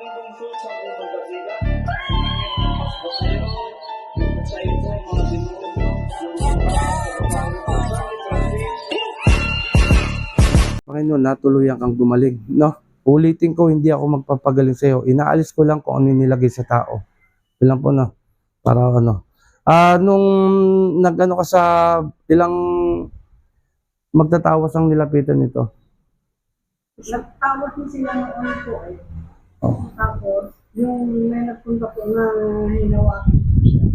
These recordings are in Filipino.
Panginoon, natuluyan kang gumaling. No? Ulitin ko, hindi ako magpapagaling sa iyo. Inaalis ko lang kung ano nilagay sa tao. Lang po, no? Para ano. Ah, nung nag-ano ka sa ilang magtatawas ang nilapitan nito. Nagtawag din sila noon po eh. Oh. Tapos, yung may nagpunta po na hinawa,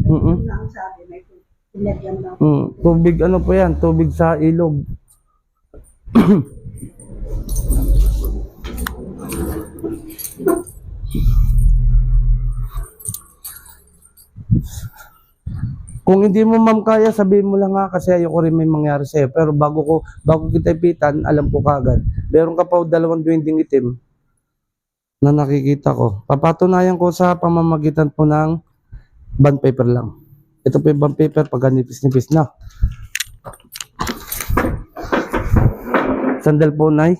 Mm-mm. na ang sabi, may pinagyan daw. Mm, tubig ano po yan? Tubig sa ilog. Kung hindi mo ma'am kaya, sabihin mo lang nga kasi ayoko rin may mangyari sa'yo. Pero bago ko, bago kita ipitan, alam ko kagad. Meron ka pa dalawang duwending itim na nakikita ko. Papatunayan ko sa pamamagitan po ng bond paper lang. Ito po yung bond paper pag nipis-nipis na. Sandal po, Nay.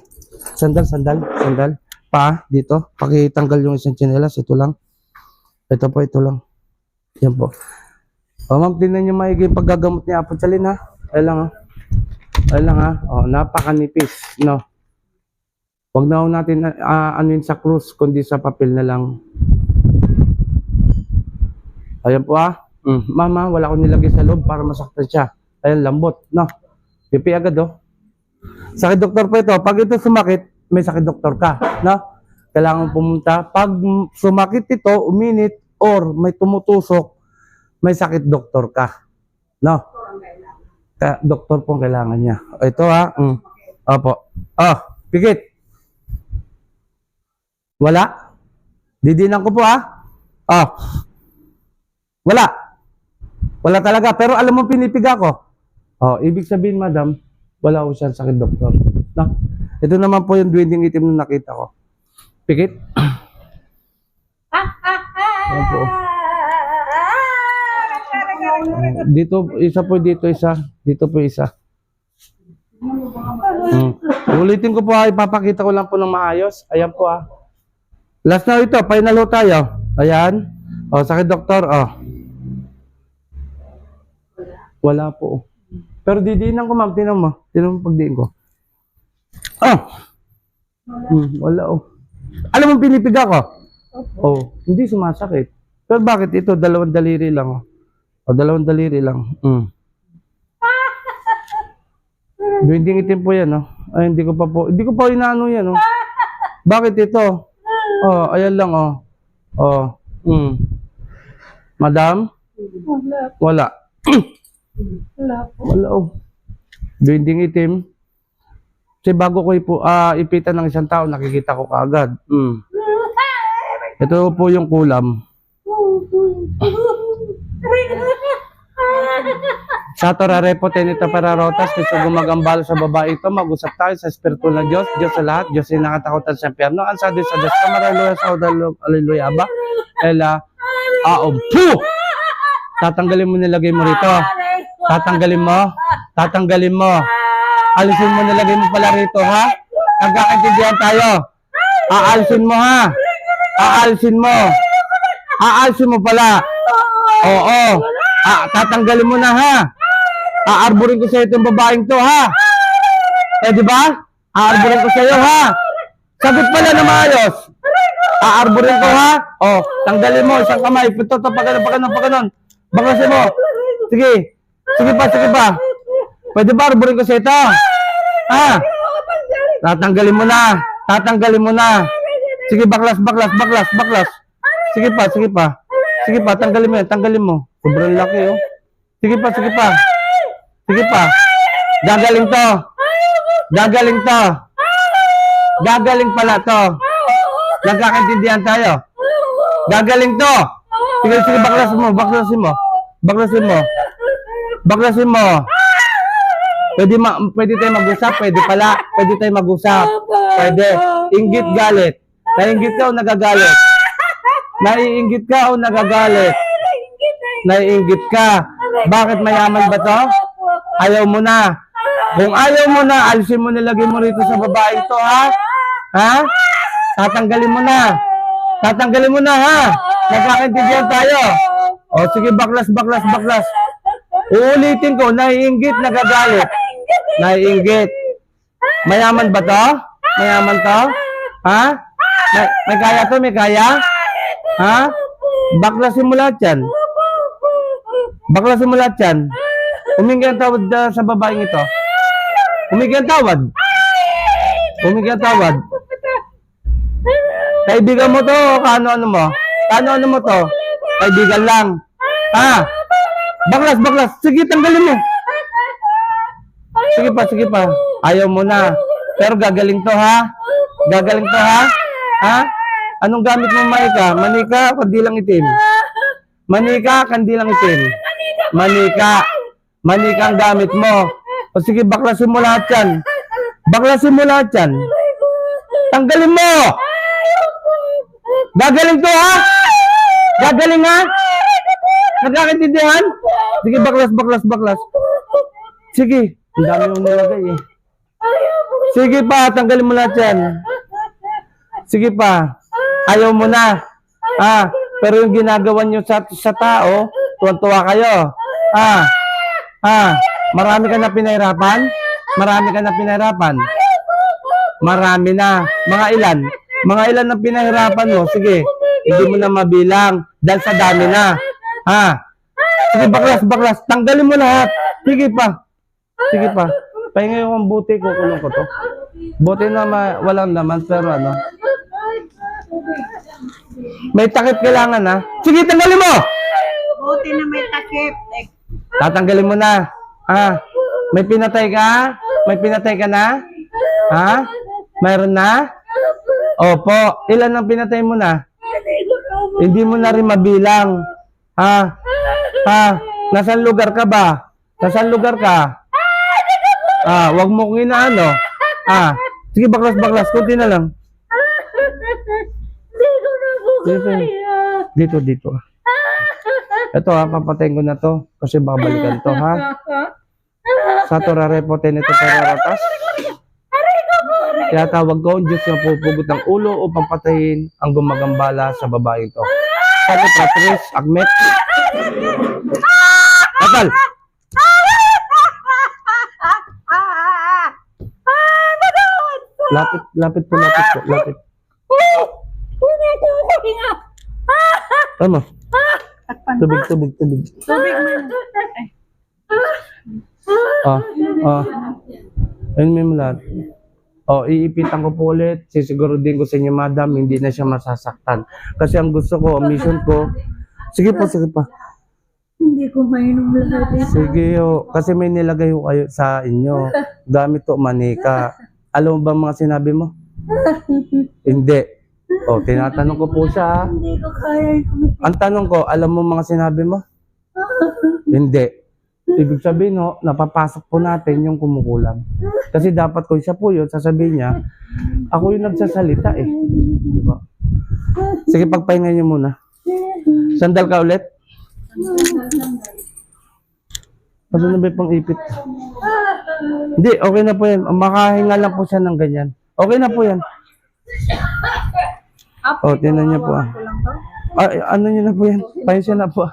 Sandal, sandal, sandal. Pa, dito. Pakitanggal yung isang tsinelas. Ito lang. Ito po, ito lang. Yan po. O, ma'am, tingnan niyo maigi paggagamot ni Apo Chalin, ha? Ay lang, ha? Ay lang, ha? O, napakanipis, no? Huwag na natin uh, anuin sa krus, kundi sa papel na lang. Ayan po, ha? Mm. Mama, wala akong nilagay sa loob para masaktan siya. Ayan, lambot, no? Pipi agad, oh. Sakit doktor po ito. Pag ito sumakit, may sakit doktor ka, no? Kailangan pumunta. Pag sumakit ito, uminit, or may tumutusok, may sakit doktor ka. No? Ka, doktor pong kailangan niya. Ito ha. Mm. Opo. Oh, pikit. Wala. Didinan ko po ha. Oh. Wala. Wala talaga. Pero alam mo pinipiga ko. Oh, ibig sabihin, madam, wala ko siyang sakit doktor. No? Ito naman po yung duwending itim na nakita ko. Pikit. Ayan po. Dito, isa po dito, isa. Dito po isa. Hmm. Ulitin ko po, ha, ipapakita ko lang po ng maayos. Ayan po ah. Last na ito, final ho tayo. Ayan. O, sakit doktor, o. Wala po. Pero didiinan ko ma'am, tinan mo. Tinan mo pagdiin ko. Ah! Hmm, wala oh. Alam mo pinipiga ko? Oh, hindi sumasakit. Pero bakit ito? Dalawang daliri lang oh. O, dalawang daliri lang. Mm. Duwinding itim po yan, oh. Ay, hindi ko pa po, hindi ko pa inaano yan, oh. Bakit ito? Oh, ayan lang, oh. Oh, mm. Madam? Wala, Wala. wala po. Wala, oh. Duwinding itim. Kasi bago ko ipo, ah, ipitan ng isang tao, nakikita ko kaagad. Mm. Ito po yung kulam. Sa torare po tenito para rotas, gusto gumagambala sa babae ito, mag-usap tayo sa espiritu ng Diyos, Diyos sa lahat, Diyos ay nakatakutan sa impyerno, ang sa Diyos sa Diyos, kamaraluya sa udalo, aleluya ba? Ela, aom, pu! Tatanggalin mo nilagay mo rito. Tatanggalin mo, tatanggalin mo. Alisin mo nilagay mo pala rito, ha? Nagkakaintindihan tayo. Aalisin mo, ha? Aalisin mo. Aalisin mo pala. Oo. Ah, tatanggalin mo na, ha? Aarborin ko sa itong babaeng to, ha? Eh, di ba? Aarborin ko sa iyo, ha? Sagot pala na maayos. Aarborin ko, ha? Oh, tanggalin mo isang kamay. Pito, to, pagano, pagano, pagano. Bakasin mo. Sige. Sige pa, sige pa. Pwede ba arborin ko sa ito? Ha? Tatanggalin mo na. Tatanggalin mo na. Sige, baklas, baklas, baklas, baklas. Sige pa, sige pa. Sige pa, tanggalin mo yan, tanggalin mo. Sobrang laki, oh. Sige pa, sige pa. Sige pa. Gagaling to. Gagaling to. Gagaling pala to. Nagkakaintindihan tayo. Gagaling to. Sige, sige, baklasin mo, baklasin mo. Baklasin mo. Baklasin mo. Pwede, ma pwede tayo mag-usap, pwede pala. Pwede tayo mag-usap. Pwede. Inggit galit. Naiinggit ka o nagagalit? Naiinggit ka o nagagalit? Naiinggit ka. Bakit mayaman ba to? Ayaw mo na. Kung ayaw mo na, alisin mo nilagay mo rito sa babae to, ha? Ha? Tatanggalin mo na. Tatanggalin mo na ha. Nagkakaintindihan tayo. O sige, baklas, baklas, baklas. Uulitin ko, naiinggit, nagagalit. Naiinggit. Mayaman ba to? Mayaman to? Ha? May, may kaya to? May kaya? Ha? Baklasin mo lahat yan. Baklasin mo lahat yan. Humingi ang tawad ah, sa babaeng ito. Humingi ang tawad. Humingi ang tawad. Kaibigan mo to, o kaano-ano mo? Kaano-ano mo to? Kaibigan lang. Ha? Baklas, baklas. Sige, tanggalin mo. Sige pa, sige pa. Ayaw mo na. Pero gagaling to, ha? Gagaling to, ha? Ha? Anong gamit mo, Maika? Manika, kandilang itim. Manika, kandilang itim. Manika. Manika ang gamit mo. O sige, baklasin mo lahat yan. Baklasin mo yan. Tanggalin mo! Gagaling to, ha? Gagaling, ha? Nagkakaintindihan? Sige, baklas, baklas, baklas. Sige. Ang dami yung nilagay, eh. Sige pa, tanggalin mo lahat yan. Sige pa. Ayaw mo na. Ah, pero yung ginagawa nyo sa, sa tao, tuwan-tuwa kayo. Ah, ah, marami ka na pinahirapan? Marami ka na pinahirapan? Marami na. Mga ilan? Mga ilan na pinahirapan mo? Sige, hindi mo na mabilang dahil sa dami na. Ha? Sige, baklas, baklas. Tanggalin mo lahat. Sige pa. Sige pa. Pahinga yung buti, kukulong ko to. Buti na ma- walang laman, pero ano. May takip kailangan ha. Sige, tanggalin mo! Buti na may takip. Eh, Tatanggalin mo na. Ah, may pinatay ka? May pinatay ka na? Ha? Mayroon na? Opo. Ilan ang pinatay mo na? Hindi mo na rin mabilang. Ha? Ha? Nasaan lugar ka ba? Nasaan lugar ka? Ah, wag mo kong inaano. Ah, sige baklas baklas, kunti na lang. Dito. Dito, dito. Ito ha, papatayin ko na to kasi baka balikan to ha. Sa torarepote nito peraratas. Kaya tawag ko, ang Diyos na pupugot ng ulo upang patayin ang gumagambala sa babae ito. Sabi Patris, Agmet. Atal! Lapit, lapit po, lapit po, lapit. Tama. Tubig, tubig, tubig. Tubig man. Ah, ah. Ayun may lahat. Oh, iipitan ko po ulit. Sisiguro din ko sa inyo, madam, hindi na siya masasaktan. Kasi ang gusto ko, ang mission ko, sige po, sige pa. Hindi ko mainom lahat. eh. Sige, oh, kasi may nilagay ko kayo sa inyo. Gamit to, manika. Alam mo ba mga sinabi mo? hindi. Oh, tinatanong ko po siya. ah. Hindi ko kaya yung. Ang tanong ko, alam mo mga sinabi mo? Hindi. Ibig sabihin, no, napapasok po natin yung kumukulam. Kasi dapat kung siya po yun, sasabihin niya, ako yung nagsasalita eh. Di ba? Sige, pagpahinga niyo muna. Sandal ka ulit. Ano na ba yung pang-ipit? Hindi, okay na po yan. Makahinga lang po siya ng ganyan. Okay na po yan. Oh, tinan niyo po. ah. Ay, ano niyo na po yan? Pahinga na po.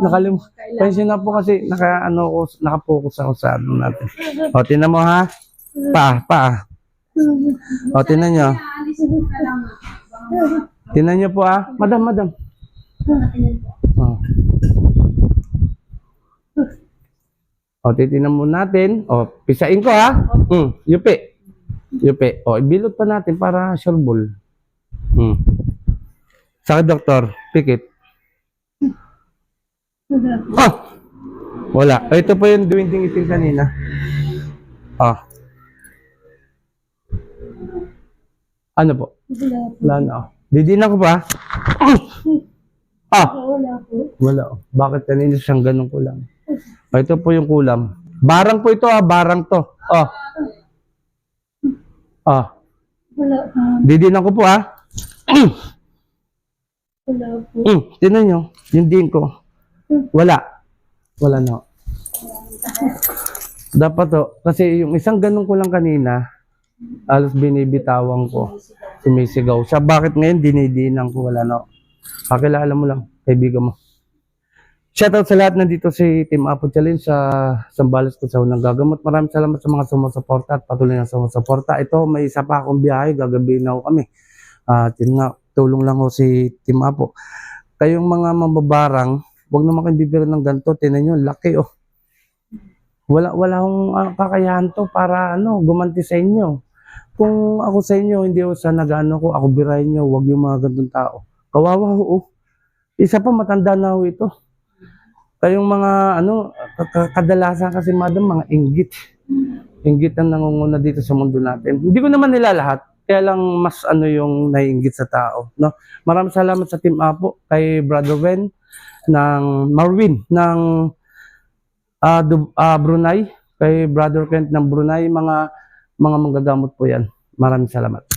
Nakalim. Pahinga na po kasi naka, ano, ko, nakapokus ako sa ano natin. O, tinan mo ha. Pa, pa. O, tinan niyo. Tinan niyo po ah. Madam, madam. O. O, titinan mo natin. O, pisain ko ha. Hmm, yupi. Yupi. O, ibilot pa natin para sure ball. Hmm. Sa doktor, pikit. Ah! Wala. Ah, Ito po yung duwinding itim kanina. Ah. Ano po? Wala na. oh. Didin ako pa. Ah! Wala po. Wala. oh. Bakit kanina siyang ganun kulang? Ah, ito po yung kulam. Barang po ito ah. Barang to. Ah. Ah. Wala po. Didin ako po ah. Wala po. Mm, tinan nyo. Yung din ko. Wala. Wala na. Dapat to. Kasi yung isang ganun ko lang kanina, alos binibitawan ko. sumisigaw siya. Bakit ngayon dinidinan ko wala na? Pakilala mo lang, kaibigan mo. Shoutout sa lahat nandito si Team Apo Challenge sa Sambales ko sa unang gagamot. Maraming salamat sa mga sumusuporta at patuloy na sumusuporta. Ito, may isa pa akong biyahe, gagabihin na ako kami. At yun nga, tulong lang ho si Team Apo. Kayong mga mambabarang, huwag naman kayong bibiro ng ganito. Tinan nyo, laki oh. Wala, wala akong ah, kakayahan to para ano, gumanti sa inyo. Kung ako sa inyo, hindi ako sa nag-ano ko, ako birahin nyo, huwag yung mga gandong tao. Kawawa ho, oh. Isa pa, matanda na ho ito. Kayong mga, ano, ka- ka- kadalasan kasi madam, mga inggit. Inggit ang nangunguna dito sa mundo natin. Hindi ko naman nila lahat, kaya lang mas ano yung naiinggit sa tao. No? Maraming salamat sa Team Apo, kay Brother Wen, ng Marvin, ng Dub- ah, Brunei, kay Brother Kent ng Brunei, mga mga manggagamot po yan. Maraming salamat.